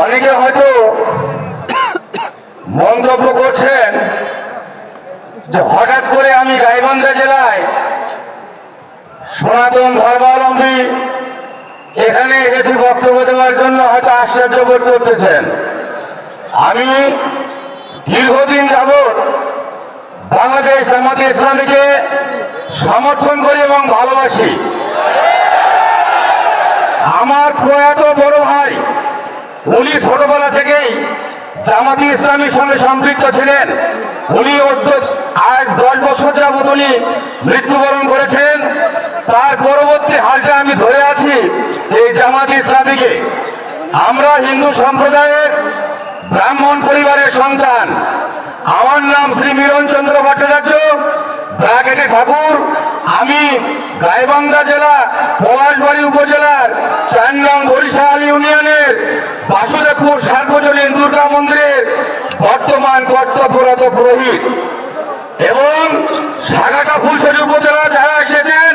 অনেকে হয়তো মন্তব্য করছেন যে হঠাৎ করে আমি গাইবান্ধা জেলায় সনাতন ধর্মাবলম্বী এখানে এসেছি বক্তব্য দেওয়ার জন্য হয়তো আশ্চর্য বোধ করতেছেন। আমি দীর্ঘদিন যাবৎ বাংলাদেশ জামাতে ইসলামীকে সমর্থন করি এবং ভালোবাসি। আমার প্রয়াত বড় ভাই উনি ছোটবেলা থেকেই জামাতি ইসলামীর সঙ্গে সম্পৃক্ত ছিলেন। উনি আজ দশ বছর যাবত উনি মৃত্যুবরণ করেছেন। তার পরবর্তী হালটা আমি ধরে আছি এই জামাতি ইসলামীকে। আমরা হিন্দু সম্প্রদায়ের ব্রাহ্মণ পরিবারের সন্তান। আমার নাম শ্রী মিলনচন্দ্র ভট্টাচার্য। ব্রাকেটে ঠাকুর, আমি গাইবান্ধা জেলা পলাশবাড়ি উপজেলার চার নং বরিশাল ইউনিয়নের বাসুদেবপুর সার্বজনীন দুর্গা মন্দিরের বর্তমান কর্তব্যরত পুরোহিত। এবং সাগাটা ফুলছড়ি উপজেলা যারা এসেছেন,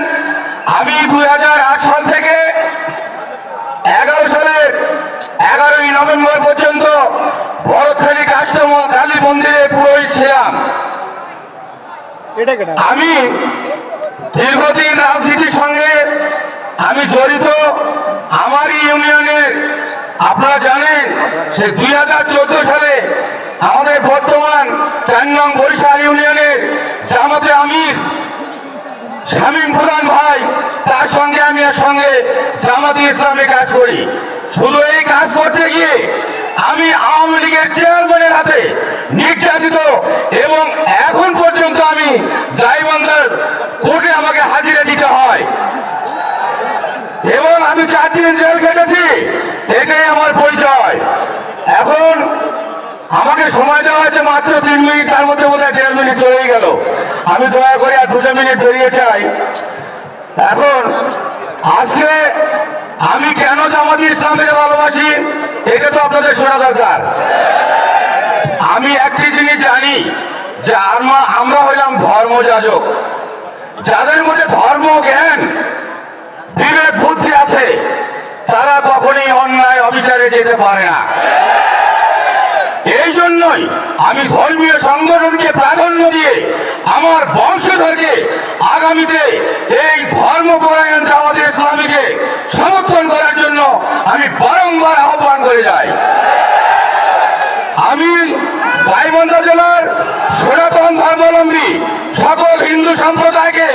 আমি দুই হাজার আট সাল থেকে এগারো সালের এগারোই নভেম্বর পর্যন্ত ভরতখালী কাস্টম কালী মন্দিরে পুরোহিত ছিলাম। আমি দীর্ঘদিন রাজনীতির সঙ্গে আমি জড়িত। আমারই ইউনিয়নের আপনারা জানেন সে দুই হাজার চোদ্দ সালে আমাদের বর্তমান চার নং বরিশাল ইউনিয়নের জামাতে আমির শামীম প্রধান ভাই, তার সঙ্গে আমি এর সঙ্গে জামাতে ইসলামে কাজ করি। শুধু এই কাজ করতে গিয়ে আমি আওয়ামী লীগের চেয়ারম্যানের হাতে নির্যাতিত এবং গাইবান্ধার কোর্টে আমাকে হাজিরা দিতে হয়। এবং আমি চার দিন জেল কেটেছি এটাই আমার পরিচয়। এখন আমাকে সময় দেওয়া হয়েছে মাত্র তিন মিনিট, তার মধ্যে বোধ হয় দেড় মিনিট চলেই গেল। আমি দয়া করে আর দুটো মিনিট বেরিয়ে চাই এখন আজকে আমি কেন জামাতি ইসলামকে ভালোবাসি, এটা তো আপনাদের শোনা দরকার। আমি একটি জিনিস জানি যে আমরা আমরা হইলাম ধর্মযাজক যাদের মধ্যে ধর্ম জ্ঞান বিবেক বুদ্ধি আছে, তারা কখনই অন্যায় অবিচারে যেতে পারে না। এই জন্যই আমি ধর্মীয় সংগঠনকে প্রাধান্য দিয়ে আমার বংশধরকে আগামীতে এই ধর্মপরায়ণ জামাতে ইসলামীকে সমর্থন করার জন্য আমি বারংবার আহ্বান করে যাই। আমি গাইবান্ধা জেলার সনাতন ধর্মাবলম্বী সকল হিন্দু সম্প্রদায়কে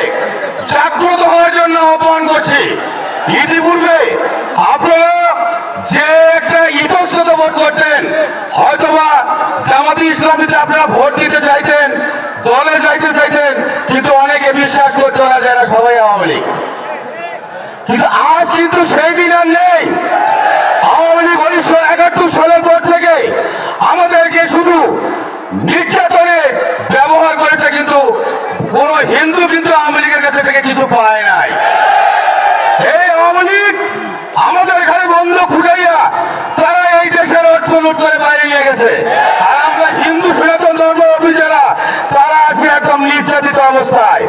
জাগ্রত হওয়ার জন্য আহ্বান করছি। ইতিপূর্বে আপনারা যে একটা ইতস্তত বোধ করতেন, হয়তোবা জামাতি ইসলামীতে আপনারা ভোট দিতে চাইতেন, দলে যাইতে চাইতেন, কিন্তু অনেকে বিশ্বাস করতো না যারা সবাই আওয়ামী লীগ। কিন্তু আজ কিন্তু সেই দিন আর নেই। আওয়ামী লীগ উনিশশো একাত্তর সালের পর থেকে আমাদেরকে শুধু নির্যাতনে ব্যবহার করেছে কিন্তু কোন হিন্দু কিন্তু আওয়ামী লীগের কাছে থেকে কিছু পায় নাই। আওয়ামী লীগ, আমাদের ঘরে বন্ধ ফুটাইয়া তারা এই দেশের লুট করে বাইরে নিয়ে গেছে। আর আমরা হিন্দু সনাতন ধর্ম অভিযারা, তারা আজকে একদম নির্যাতিত অবস্থায়।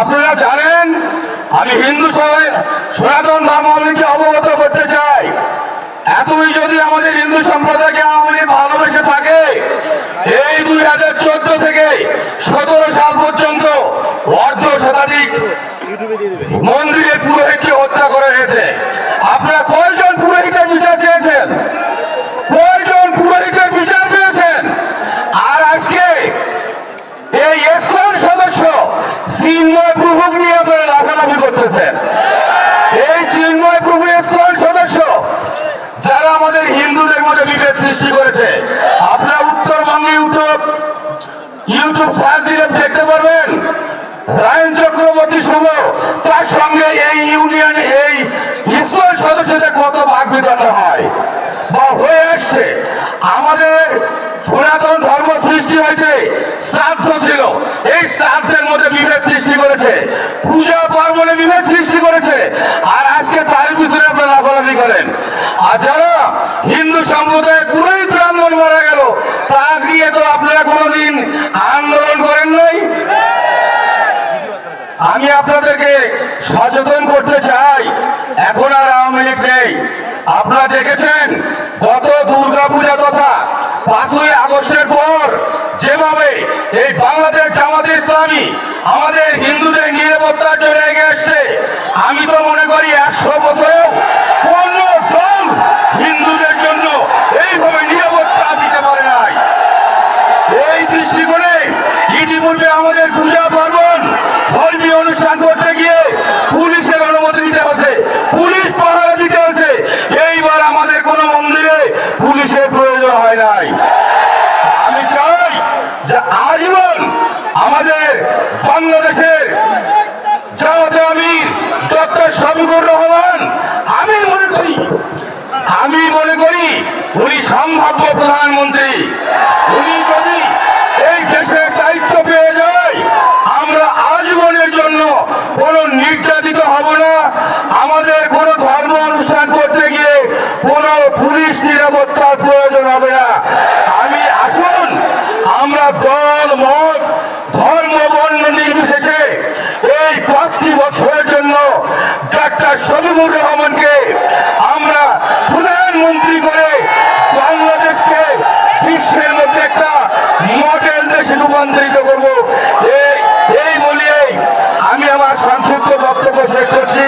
আপনারা জানেন, আমি হিন্দু সনাতন ধর্মাবলীকে অবগত করতে চাই। এতই যদি আমাদের হিন্দু সম্প্রদায়কে লীগ ভালোবেসে থাকে, এই দুই হাজার চোদ্দ থেকে সতেরো সাল পর্যন্ত অর্ধ শতাধিক ইউটিউবে দিয়ে দেবে মন্দিরে পুরোহিতকে হত্যা করা হয়েছে। আপনারা কয়জন পুরোহিতের বিচার চেয়েছেন কয়জন পুরোহিতের বিচার পেয়েছেন? আর আজকে এই ইসলাম সদস্য চিন্ময় প্রভুক নিয়ে আপনারা লাফালাফি করতেছেন। এই চিন্ময় প্রভু ইসলাম সদস্য, যারা আমাদের হিন্দুদের মধ্যে বিভেদ সৃষ্টি করেছে ভাগ হয়। বা হয়ে আসছে। আমাদের সনাতন ধর্ম সৃষ্টি হয়েছে, শ্রাদ্ধ ছিল। এই শ্রাদ্ধের মধ্যে বিভেদ সৃষ্টি করেছে। পূজা পার্বণে বিভেদ সৃষ্টি করেছে। আর আজকে তার পিছনে আপনারা লাফালাফি করেন। আর যারা হিন্দু সম্প্রদায়ের পুরোই ব্রাহ্মণ মারা গেল তা নিয়ে তো আপনারা কোনোদিন আন্দোলন করেন নাই। আমি আপনাদেরকে সচেতন করতে চাই। এখন আর আওয়ামী লীগ নেই। আপনারা দেখেছেন গত পাঁচই আগস্টের পর যেভাবে এই বাংলাদেশ জামাত ইসলামী আমাদের হিন্দুদের নিরাপত্তার জন্য এগিয়ে আসছে, আমি তো মনে করি একশো বছরেও কোন দল হিন্দুদের জন্য এইভাবে নিরাপত্তা দিতে পারে নাই এই দৃষ্টিকোণে ইতিপূর্বে আমাদের পূজা পার্বণ ধর্মীয় অনুষ্ঠান করতে গিয়ে পুলিশের অনুমতি দিতে হচ্ছে পুলিশ পাহারা দিতে হচ্ছে এইবার আমাদের কোনো মন্দিরে পুলিশের প্রয়োজন হয় নাই আমি চাই যে আজীবন আমাদের বাংলাদেশের জামাতে ডক্টর শফিকুর রহমান, আমি মনে করি, আমি মনে করি উনি সম্ভাব্য প্রধানমন্ত্রী। উনি যদি এই দেশের দায়িত্ব পেয়ে যায়, আমরা আজীবনের জন্য কোনো নির্যাতিত হব না। আমাদের কোনো ধর্ম অনুষ্ঠান করতে গিয়ে কোনো পুলিশ নিরাপত্তার প্রয়োজন হবে না আমি আসুন আমরা দল মত ধর্ম বর্ণ নির্বিশেষে এই পাঁচটি বছরের জন্য শফিকুর রহমানকে আমরা প্রধানমন্ত্রী করে বাংলাদেশকে বিশ্বের মধ্যে একটা মডেল দেশে রূপান্তরিত করব। এই বলিয়েই আমি আমার সংক্ষিপ্ত বক্তব্য শেষ করছি।